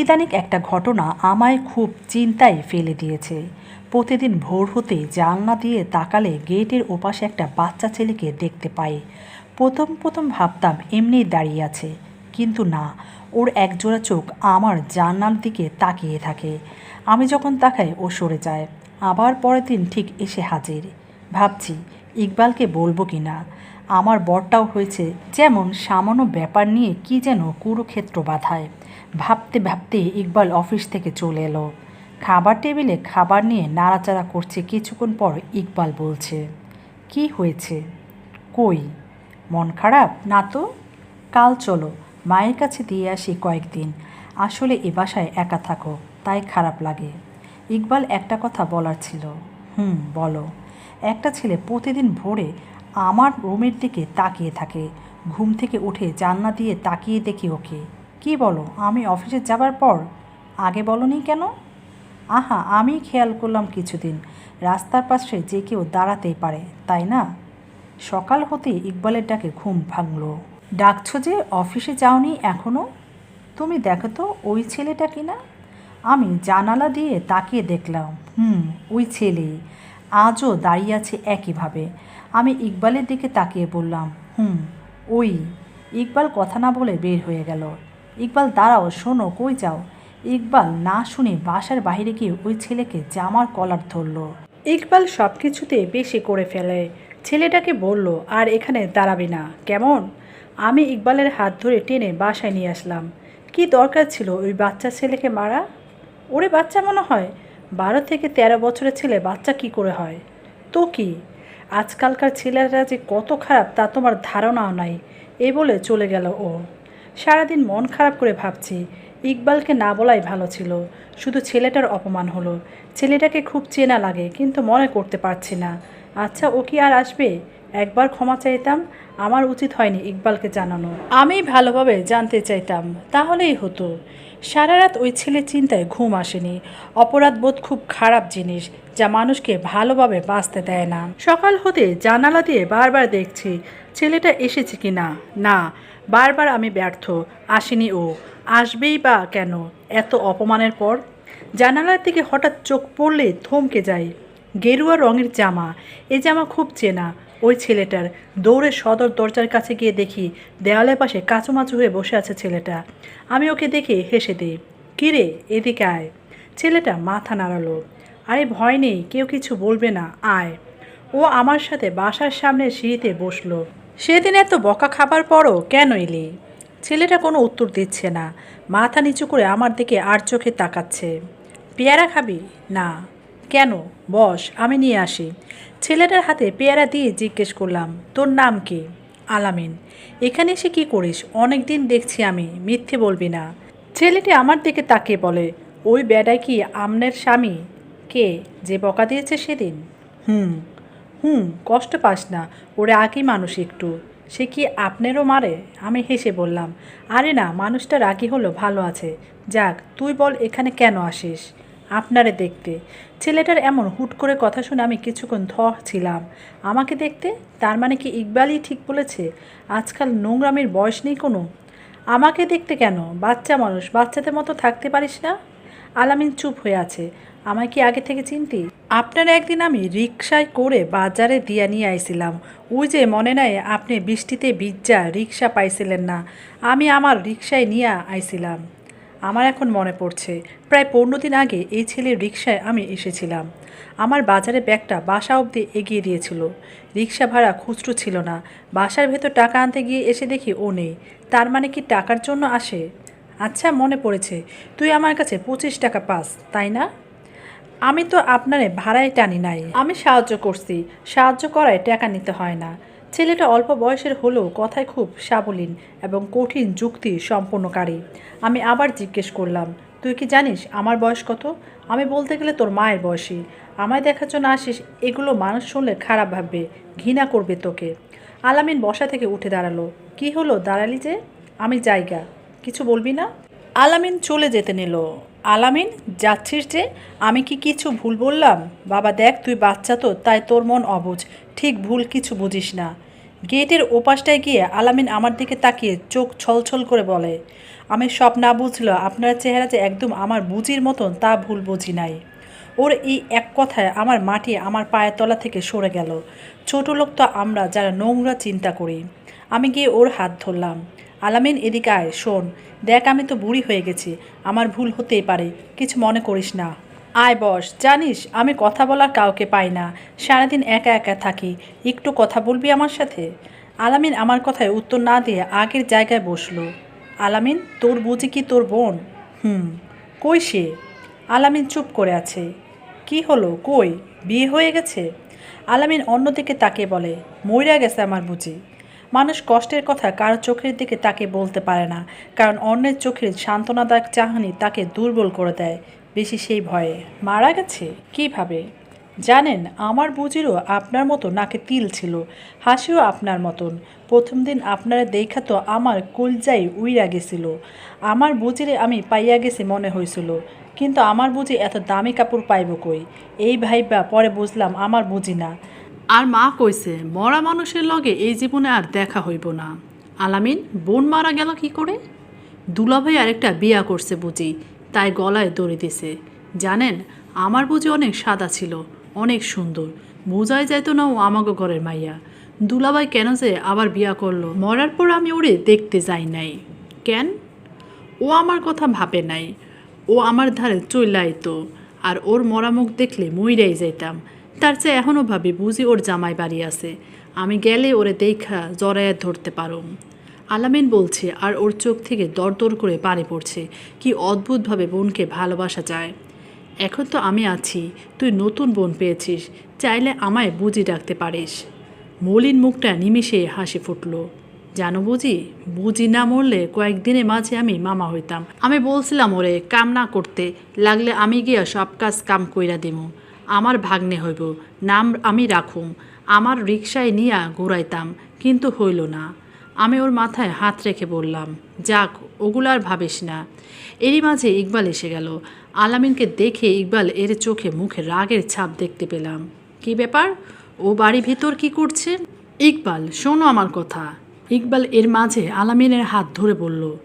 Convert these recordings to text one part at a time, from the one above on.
ইদানিক একটা ঘটনা আমায় খুব চিন্তায় ফেলে দিয়েছে। প্রতিদিন ভোর হতে জানলা দিয়ে তাকালে গেটের ওপাশে একটা বাচ্চা ছেলেকে দেখতে পাই। প্রথম প্রথম ভাবতাম এমনি দাঁড়িয়ে আছে, কিন্তু না, ওর একজোড়া চোখ আমার জানলার দিকে তাকিয়ে থাকে। আমি যখন তাকাই ও সরে যায়। আবার পরের দিন ঠিক এসে হাজির। ভাবছি, ইকবালকে বলব কি না আমার বরটাও হয়েছে। যেমন সামান্য ব্যাপার নিয়ে কি যেন কুরুক্ষেত্র বাধায়। ভাবতে ভাবতে ইকবাল অফিস থেকে চলে এলো। খাবার টেবিলে খাবার নিয়ে নাড়াচাড়া করছে কিছুক্ষণ পর ইকবাল বলছে, কি হয়েছে? কই? মন খারাপ? না তো? কাল চলো, মায়ের কাছে দিয়ে আসি কয়েকদিন। আসলে এ বাসায় একা থাকো, তাই খারাপ লাগে। ইকবাল একটা কথা বলার ছিল, হুম, বলো। একটা ছেলে প্রতিদিন ভোরে আমার রুমের দিকে তাকিয়ে থাকে, ঘুম থেকে উঠে জানলা দিয়ে তাকিয়ে দেখি ওকে। কি বলো? আমি অফিসে যাবার পর? আগে বলনি কেন? আহা, আমি খেয়াল করলাম কিছুদিন। রাস্তার পাশে যে কেউ দাঁড়াতেই পারে, তাই না? সকাল হতে ইকবালের ডাকে ঘুম ভাঙলো। ডাকছো যে অফিসে যাওনি এখনও তুমি দেখো তো, ওই ছেলেটা কি না? আমি জানালা দিয়ে তাকিয়ে দেখলাম, হুম, ওই ছেলে। আজও দাঁড়িয়ে আছে একইভাবে। আমি ইকবালের দিকে তাকিয়ে বললাম, হুম, ওই। ইকবাল কথা না বলে বের হয়ে গেল। ইকবাল, দাঁড়াও, শোনো, কই যাও? ইকবাল না শুনে বাসার বাইরে গিয়ে ওই ছেলেকে জামার কলার ধরলো। ইকবাল সব কিছুতে বেশি করে ফেলে। ছেলেটাকে বলল, আর এখানে দাঁড়াবি না, কেমন? আমি ইকবালের হাত ধরে টেনে বাসায় নিয়ে আসলাম। কি দরকার ছিল ওই বাচ্চা ছেলেকে মারা? ওরে বাচ্চা মনে হয়, বারো থেকে তেরো বছরের ছেলে বাচ্চা কি করে হয়? তো কি? আজকালকার ছেলেরা যে কত খারাপ তা তোমার ধারণাও নাই এই বলে চলে গেল ও। সারাদিন মন খারাপ করে ভাবছি, ইকবালকে না বলাই ভালো ছিল। শুধু ছেলেটার অপমান হলো। ছেলেটাকে খুব চেনা লাগে, কিন্তু মনে করতে পারছি না। আচ্ছা ও কি আর আসবে? একবার ক্ষমা চাইতাম, আমার উচিত হয়নি ইকবালকে জানানো। আমি ভালোভাবে জানতে চাইতাম, তাহলেই হতো। সারা রাত ওই ছেলের চিন্তায় ঘুম আসেনি। অপরাধ বোধ খুব খারাপ জিনিস, যা মানুষকে ভালোভাবে বাঁচতে দেয় না। সকাল হতে জানালা দিয়ে বারবার দেখছি, ছেলেটা এসেছে কি না না। বারবার আমি ব্যর্থ, আসেনি ও। আসবেই বা কেন? এত অপমানের পর? জানালার দিকে হঠাৎ চোখ পড়লে থমকে যায় গেরুয়া রঙের জামা, এ জামা খুব চেনা। ওই ছেলেটার। দৌড়ে সদর দরজার কাছে গিয়ে দেখি দেওয়ালের পাশে কাচুমাচু হয়ে বসে আছে ছেলেটা। আমি ওকে দেখে হেসে দিই কিরে এদিকে আয়। ছেলেটা মাথা নাড়ালো, আরে ভয় নেই, কেউ কিছু বলবে না, আয়। ও আমার সাথে বাসার সামনে সিঁড়িতে বসল। সেদিন এত বকা খাবার পরও কেন এলি? ছেলেটা কোনো উত্তর দিচ্ছে না। মাথা নিচু করে আমার দিকে আর চোখে তাকাচ্ছে। পেয়ারা খাবি? না। কেন? বস, আমি নিয়ে আসি। ছেলেটার হাতে পেয়ারা দিয়ে জিজ্ঞেস করলাম, তোর নাম কি? আলামিন। এখানে এসে কি করিস? অনেক দিন দেখছি আমি, মিথ্যে বলবি না। ছেলেটি আমার দিকে তাকিয়ে বলে, ওই বেডায় কি আমনের স্বামী? কে? যে বকা দিয়েছে সেদিন? হুম। হুম, কষ্ট পাস না। ওরে আগে মানুষ একটু। সে কি আপনারও মারে? আমি হেসে বললাম, আরে না, মানুষটা রাগি হলো, ভালো আছে। যাক, তুই বল এখানে কেন আসিস? আপনারে দেখতে। ছেলেটার এমন হুট করে কথা শুনে আমি কিছুক্ষণ ধ ছিলাম। আমাকে দেখতে? তার মানে কি ইকবালই ঠিক বলেছে? আজকাল নোংরামের বয়স নেই কোনো? আমাকে দেখতে কেন? বাচ্চা মানুষ, বাচ্চাদের মতো থাকতে পারিস না? আলামিন চুপ হয়ে আছে। আমায় কি আগে থেকে চিনতি? আপনার একদিন আমি রিক্সায় করে বাজারে দিয়া নিয়ে আইছিলাম। ওই যে মনে নাই আপনি বৃষ্টিতে বিজ্জা রিক্সা পাইছিলেন না। আমি আমার রিক্সায় নিয়ে আইছিলাম। আমার এখন মনে পড়ছে, প্রায় পনেরো দিন আগে এই ছেলের রিক্সায় আমি এসেছিলাম। আমার বাজারে ব্যাগটা বাসা অবধি এগিয়ে দিয়েছিল। রিক্সা ভাড়া খুচরো ছিল না। বাসার ভেতর টাকা আনতে গিয়ে এসে দেখি ও নেই। তার মানে কি টাকার জন্য আসে? আচ্ছা মনে পড়েছে। তুই আমার কাছে পঁচিশ টাকা পাস, তাই না? আমি তো আপনারে ভাড়ায় টানি নাই। আমি সাহায্য করছি। সাহায্য করায় টাকা নিতে হয় না। ছেলেটা অল্প বয়সের হলেও কথায় খুব সাবলীন এবং কঠিন যুক্তি সম্পন্নকারী। আমি আবার জিজ্ঞেস করলাম, তুই কি জানিস আমার বয়স কত? আমি বলতে গেলে তোর মায়ের বয়সী। আমায় দেখার জন্য আসিস, এগুলো মানুষ শুনলে খারাপ ভাববে, ঘৃণা করবে তোকে। আলামিন বসা থেকে উঠে দাঁড়াল। কি হলো দাঁড়ালি যে? আমি জায়গা। কিছু বলবি না? আলামিন চলে যেতে নিল। আলামিন, যাচ্ছিস যে? আমি কি কিছু ভুল বললাম? বাবা দেখ, তুই বাচ্চা তো, তাই তোর মন অবুঝ ঠিক ভুল কিছু বুঝিস না। গেটের ওপাশটায় গিয়ে আলামিন আমার দিকে তাকিয়ে চোখ ছলছল করে বলে, আমি সব না বুঝলেও আপনার চেহারা যে একদম আমার বুঝির মতন, তা ভুল বুঝি নাই। ওর এই এক কথায় আমার মাটি আমার পায়ের তলা থেকে সরে গেল। ছোট লোক তো আমরা, যারা নোংরা চিন্তা করি। আমি গিয়ে ওর হাত ধরলাম। আলামিন এদিকে আয়, শোন। দেখ আমি তো বুড়ি হয়ে গেছি, আমার ভুল হতেই পারে, কিছু মনে করিস না। আয় বস, জানিস আমি কথা বলার কাউকে পাই না, সারাদিন একা একা থাকি, একটু কথা বলবি আমার সাথে? আলামিন আমার কথায় উত্তর না দিয়ে আগের জায়গায় বসল। আলামিন, তোর বুঝি কি তোর বোন? হুম, কই সে? আলামিন চুপ করে আছে। কি হলো, কই? বিয়ে হয়ে গেছে? আলামিন অন্যদিকে তাকে বলে, মইরা গেছে আমার বুঝি। মানুষ কষ্টের কথা কারও চোখের দিকে তাকে বলতে পারে না, কারণ অন্যের চোখের সান্ত্বনাদায়ক চাহনি তাকে দুর্বল করে দেয়, বেশি সেই ভয়ে। মারা গেছে? কীভাবে? জানেন, আমার বুঝিরও আপনার মতো নাকে তিল ছিল, হাসিও আপনার মতন। প্রথম দিন আপনারা দেখা তো আমার কলজাই উইরা গেছিল। আমার বুঝিরে আমি পাইয়া গেছি মনে হয়েছিল কিন্তু আমার বুঝি এত দামি কাপড় পাইব কই? এই ভাইবা পরে বুঝলাম আমার বুঝি না। আর মা কইছে, মরা মানুষের লগে এই জীবনে আর দেখা হইব না। আলামিন, বোন মারা গেল কি করে? দুলাভাই আরেকটা বিয়া করছে বুঝি, তাই গলায় দড়ি দিছে। জানেন, আমার বুঝি অনেক সাদা ছিল, অনেক সুন্দর, বোঝাই যাইতো না ও আমাগো ঘরের মাইয়া। দুলাভাই কেন যে আবার বিয়া করল? মরার পর আমি ওরে দেখতে যাই নাই। কেন? ও আমার কথা ভাবে নাই, ও আমার ধারে চইলাই তো আর ওর মরা মুখ দেখলে মইরাই যাইতাম। তার চেয়ে এখনও ভাবি বুঝি ওর জামাই বাড়ি আছে। আমি গেলে ওরে দেখা জড়াইয়া ধরতে পারো। আলামিন বলছে, আর ওর চোখ থেকে দরদর করে পানি পড়ছে। কি অদ্ভুতভাবে বোনকে ভালোবাসা যায়। এখন তো আমি আছি, তুই নতুন বোন পেয়েছিস, চাইলে আমায় বুঝি ডাকতে পারিস। মলিন মুখটা নিমিষে হাসি ফুটলো। জানো বুঝি? বুঝি না মরলে কয়েকদিনের মাঝে আমি মামা হইতাম। আমি বলছিলাম ওরে, কাম না করতে, লাগলে আমি গিয়া সব কাজ কাম কইরা দিমু। আমার ভাগ্নে হইব, নাম আমি রাখুম, আমার রিক্সায় নিয়া ঘুরাইতাম, কিন্তু হইল না। আমি ওর মাথায় হাত রেখে বললাম, যাক, ওগুলো আর ভাবিস না। এরই মাঝে ইকবাল এসে গেল। আলামিনকে দেখে ইকবাল এর চোখে মুখে রাগের ছাপ দেখতে পেলাম। কি ব্যাপার? ও বাড়ি ভিতর কি করছে? ইকবাল, শোনো আমার কথা। ইকবাল এর মাঝে আলামিনের হাত ধরে বলল,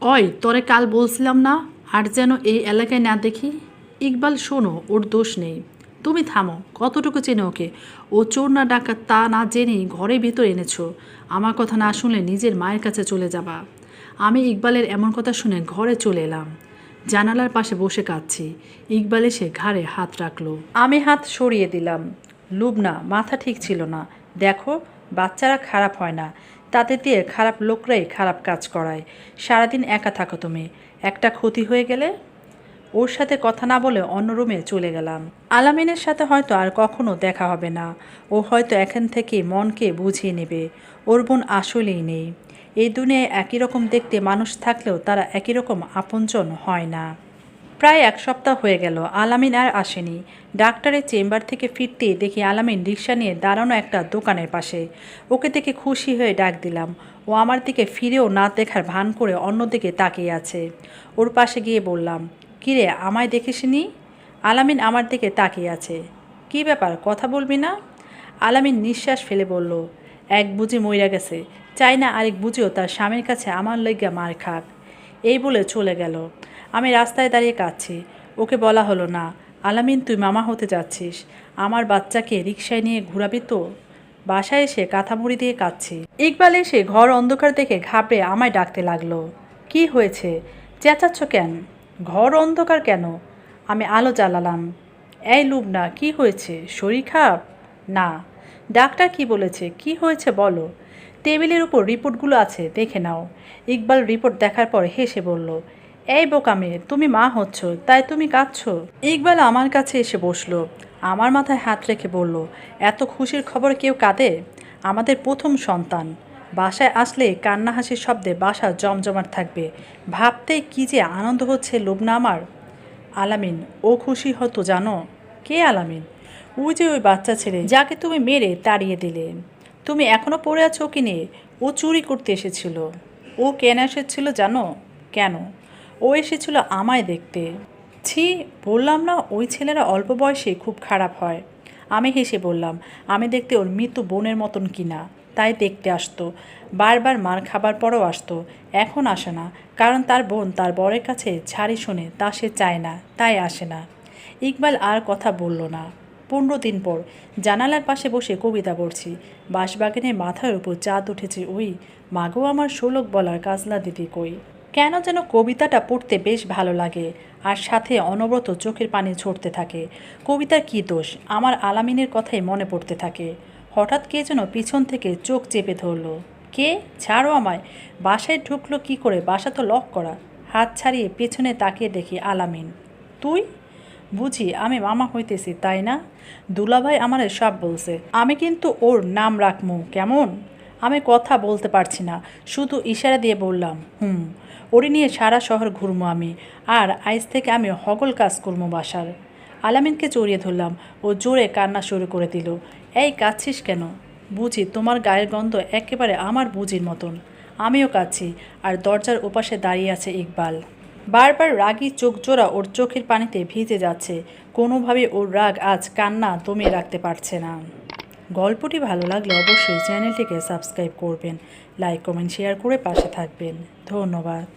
অয়, তরে কাল বলছিলাম না, আর যেন এই এলাকায় না দেখি? ইকবাল, শোনো, ওর দোষ নেই। তুমি থামো, কতটুকু চেনে ওকে? ও চোর না ডাকাত, তা না জেনেই ঘরে ভিতর এনেছো। আমার কথা না শুনলে নিজের মায়ের কাছে চলে যাবা। আমি ইকবালের এমন কথা শুনে ঘরে চলে এলাম। জানালার পাশে বসে কাঁদছি। ইকবাল এসে ঘাড়ে হাত রাখল। আমি হাত সরিয়ে দিলাম। লুবনা, মাথা ঠিক ছিল না। দেখো, বাচ্চারা খারাপ হয় না। তাতে দিয়ে খারাপ লোকরাই খারাপ কাজ করায়। সারাদিন একা থাকো তুমি। একটা ক্ষতি হয়ে গেলে ওর সাথে কথা না বলে অন্য রুমে চলে গেলাম। আলামিনের সাথে হয়তো আর কখনো দেখা হবে না। ও হয়তো এখান থেকে মনকে বুঝিয়ে নেবে। ওর বোন আসলেই নেই। এই দুনিয়ায় একই রকম দেখতে মানুষ থাকলেও তারা একই রকম আপনজন হয় না। প্রায় এক সপ্তাহ হয়ে গেল, আলামিন আর আসেনি। ডাক্তারের চেম্বার থেকে ফিরতেই দেখি আলামিন রিক্সা নিয়ে দাঁড়ানো একটা দোকানের পাশে। ওকে দেখে খুশি হয়ে ডাক দিলাম। ও আমার দিকে ফিরেও না দেখার ভান করে অন্যদিকে তাকিয়ে আছে। ওর পাশে গিয়ে বললাম কিরে, আমায় দেখিসনি আলামিন আমার দিকে তাকিয়ে আছে। কি ব্যাপার, কথা বলবি না? আলামিন নিঃশ্বাস ফেলে বলল, এক বুঝি মইরা গেছে। চাই না আরেক বুঝিও তার স্বামীর কাছে আমার লইগা মার খাক। এই বলে চলে গেল। আমি রাস্তায় দাঁড়িয়ে কাঁদছি। ওকে বলা হলো, না, আলামিন, তুই মামা হতে যাচ্ছিস। আমার বাচ্চাকে রিক্সায় নিয়ে ঘুরাবি তো? বাসায় এসে কাঁথামুড়ি দিয়ে কাঁদছি। ইকবাল এসে ঘর অন্ধকার দেখে ঘাবড়ে আমায় ডাকতে লাগল, কি হয়েছে? চেঁচাচ্ছ কেন? ঘর অন্ধকার কেন? আমি আলো জ্বালালাম। এই লুবনা, কি হয়েছে? শরীর খারাপ? না। ডাক্তার কি বলেছে? কি হয়েছে বলো? টেবিলের উপর রিপোর্টগুলো আছে, দেখে নাও। ইকবাল রিপোর্ট দেখার পর হেসে বলল, এই বোকামে তুমি মা হচ্ছ, তাই তুমি কাঁদছো? ইকবাল আমার কাছে এসে বসল, আমার মাথায় হাত রেখে বলল, এত খুশির খবর কেউ কাঁদে? আমাদের প্রথম সন্তান। বাসায় আসলে কান্না হাসির শব্দে বাসা জমজমাট থাকবে। ভাবতে কি যে আনন্দ হচ্ছে লুবনা আমার। আলামিন, ও খুশি হতো জানো? কে আলামিন? ওই যে ওই বাচ্চা ছেলে, যাকে তুমি মেরে তাড়িয়ে দিলে। তুমি এখনও পড়ে আছো কি নিয়ে? ও চুরি করতে এসেছিল। ও কেন এসেছিল জানো? কেন? ও এসেছিল আমায় দেখতে। ছি, বললাম না ওই ছেলেরা অল্প বয়সে খুব খারাপ হয়। আমি হেসে বললাম, আমি দেখতে ওর মৃত্যু বোনের মতন কিনা। তাই দেখতে আসতো। বারবার মার খাবার পরও আসতো। এখন আসে না, কারণ তার বোন তার বরের কাছে ছাড়ি শুনে তা সে চায় না, তাই আসে না। ইকবাল আর কথা বলল না। পনেরো দিন পর জানালার পাশে বসে কবিতা পড়ছি। বাঁশবাগানের মাথার উপর চাঁদ উঠেছে ওই, মাগো আমার শোলক বলার কাজলা দিদি কই? কেন যেন কবিতাটা পড়তে বেশ ভালো লাগে, আর সাথে অনবরত চোখের পানি ঝরতে থাকে। কবিতার কী দোষ? আমার আলামিনের কথাই মনে পড়তে থাকে। হঠাৎ কে যেন পিছন থেকে চোখ চেপে ধরলো। কে? ছাড়ো আমায়। বাসায় ঢুকলো কি করে? বাসা তো লক করা। হাত ছাড়িয়ে পেছনে তাকিয়ে দেখি আলামিন। তুই? বুঝি আমি মামা হইতেছি, তাই না? দুলাভাই আমারে সব বলছে। আমি কিন্তু ওর নাম রাখমু, কেমন? আমি কথা বলতে পারছি না, শুধু ইশারা দিয়ে বললাম, হুম, ওরে নিয়ে সারা শহর ঘুরবো আমি, আর আইজ থেকে আমি হগল কাজ করব বাসার। আলামিনকে জড়িয়ে ধরলাম ও জোরে কান্না শুরু করে দিল। এই কাঁদছিস কেন? বুঝি তোমার গায়ের গন্ধ একেবারে আমার বুঝির মতন। আমিও কাঁদছি, আর দরজার ওপাশে দাঁড়িয়ে আছে ইকবাল। বারবার রাগী চোখ জোড়া ওর চোখের পানিতে ভিজে যাচ্ছে। কোনোভাবে ওর রাগ আজ কান্না দমিয়ে রাখতে পারছে না। গল্পটি ভালো লাগলে অবশ্যই চ্যানেলটিকে সাবস্ক্রাইব করবেন, লাইক, কমেন্ট, শেয়ার করে পাশে থাকবেন। ধন্যবাদ।